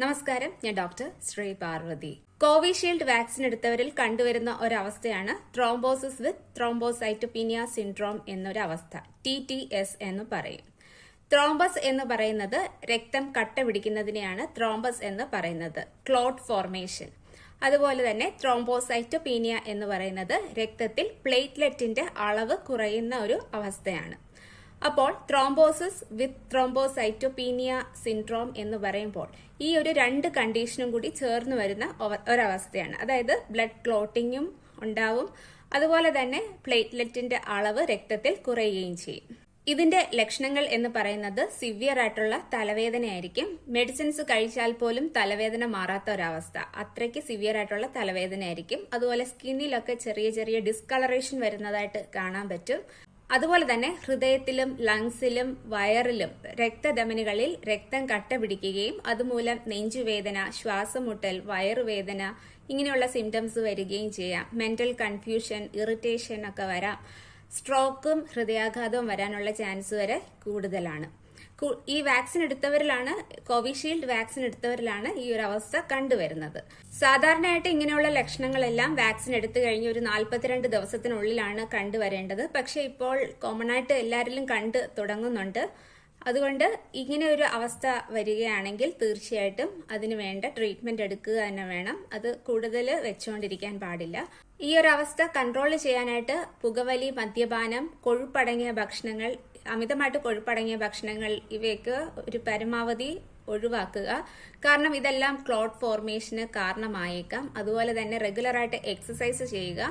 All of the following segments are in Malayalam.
നമസ്കാരം ഞാൻ doctor Shri Parvathi. Covishield vaccine എടുത്തവരിൽ കണ്ടുവരുന്ന ഒരവസ്ഥയാണ് ത്രോംബോസിസ് വിത്ത് ത്രോംബോസൈറ്റോപീനിയ സിൻഡ്രോം എന്നൊരവസ്ഥ ടി ടി എസ് എന്ന് പറയും. ത്രോംബസ് എന്ന് പറയുന്നത് രക്തം കട്ട പിടിക്കുന്നതിനെയാണ് ത്രോംബസ് എന്ന് പറയുന്നത് ക്ലോട്ട് ഫോർമേഷൻ അതുപോലെ തന്നെ ത്രോംബോസൈറ്റോപീനിയ എന്ന് പറയുന്നത് രക്തത്തിൽ പ്ലേറ്റ്ലെറ്റിന്റെ അളവ് കുറയുന്ന ഒരു അവസ്ഥയാണ്. അപ്പോൾ ത്രോംബോസിസ് വിത്ത് ത്രോംബോസൈറ്റോപീനിയ സിൻഡ്രോം എന്ന് പറയുമ്പോൾ ഈ ഒരു രണ്ട് കണ്ടീഷനും കൂടി ചേർന്ന് വരുന്ന ഒരവസ്ഥയാണ്. അതായത് ബ്ലഡ് ക്ലോട്ടിങ്ങും ഉണ്ടാവും. അതുപോലെ തന്നെ പ്ലേറ്റ്ലെറ്റിന്റെ അളവ് രക്തത്തിൽ കുറയുകയും ചെയ്യും. ഇതിന്റെ ലക്ഷണങ്ങൾ എന്ന് പറയുന്നത് സിവിയർ ആയിട്ടുള്ള തലവേദനയായിരിക്കും. മെഡിസിൻസ് കഴിച്ചാൽ പോലും തലവേദന മാറാത്ത ഒരവസ്ഥ. അത്രയ്ക്ക് സിവിയർ ആയിട്ടുള്ള തലവേദനയായിരിക്കും. അതുപോലെ സ്കിന്നിലൊക്കെ ചെറിയ ചെറിയ ഡിസ്കളറേഷൻ വരുന്നതായിട്ട് കാണാൻ പറ്റും. അതുപോലെ തന്നെ ഹൃദയത്തിലും ലങ്സിലും വയറിലും രക്തധമനികളിൽ രക്തം കട്ട പിടിക്കുകയും അതുമൂലം നെഞ്ചുവേദന ശ്വാസമുട്ടൽ വയറുവേദന ഇങ്ങനെയുള്ള സിംറ്റംസ് വരികയും ചെയ്യാം. മെന്റൽ കൺഫ്യൂഷൻ ഇറിറ്റേഷൻ ഒക്കെ വരാം. സ്ട്രോക്കും ഹൃദയാഘാതവും വരാനുള്ള ചാൻസ് വരെ കൂടുതലാണ്. ഈ വാക്സിൻ എടുത്തവരിലാണ് കോവിഷീൽഡ് വാക്സിൻ എടുത്തവരിലാണ് ഈ ഒരു അവസ്ഥ കണ്ടുവരുന്നത്. സാധാരണയായിട്ട് ഇങ്ങനെയുള്ള ലക്ഷണങ്ങളെല്ലാം വാക്സിൻ എടുത്തു കഴിഞ്ഞ് ഒരു നാൽപ്പത്തിരണ്ട് ദിവസത്തിനുള്ളിലാണ് കണ്ടുവരേണ്ടത്. പക്ഷെ ഇപ്പോൾ കോമൺ ആയിട്ട് എല്ലാവരിലും കണ്ടു തുടങ്ങുന്നുണ്ട്. അതുകൊണ്ട് ഇങ്ങനെ ഒരു അവസ്ഥ വരികയാണെങ്കിൽ തീർച്ചയായിട്ടും അതിന് വേണ്ട ട്രീറ്റ്മെന്റ് എടുക്കുക തന്നെ വേണം. അത് കൂടുതൽ വെച്ചുകൊണ്ടിരിക്കാൻ പാടില്ല. ഈ ഒരു അവസ്ഥ കൺട്രോൾ ചെയ്യാനായിട്ട് പുകവലി മദ്യപാനം കൊഴുപ്പടങ്ങിയ ഭക്ഷണങ്ങൾ അമിതമായിട്ട് കൊഴുപ്പടങ്ങിയ ഭക്ഷണങ്ങൾ ഇവയൊക്കെ ഒരു പരമാവധി ഒഴിവാക്കുക. കാരണം ഇതെല്ലാം ക്ലോട്ട് ഫോർമേഷന് കാരണമായേക്കാം. അതുപോലെ തന്നെ റെഗുലറായിട്ട് എക്സസൈസ് ചെയ്യുക.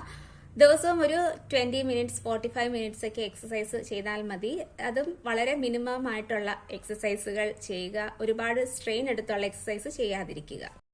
ദിവസവും ഒരു twenty minutes forty five minutes ഒക്കെ എക്സസൈസ് ചെയ്താൽ മതി. അതും വളരെ മിനിമം ആയിട്ടുള്ള എക്സസൈസുകൾ ചെയ്യുക. ഒരുപാട് സ്ട്രെയിൻ എടുത്തുള്ള എക്സസൈസ് ചെയ്യാതിരിക്കുക.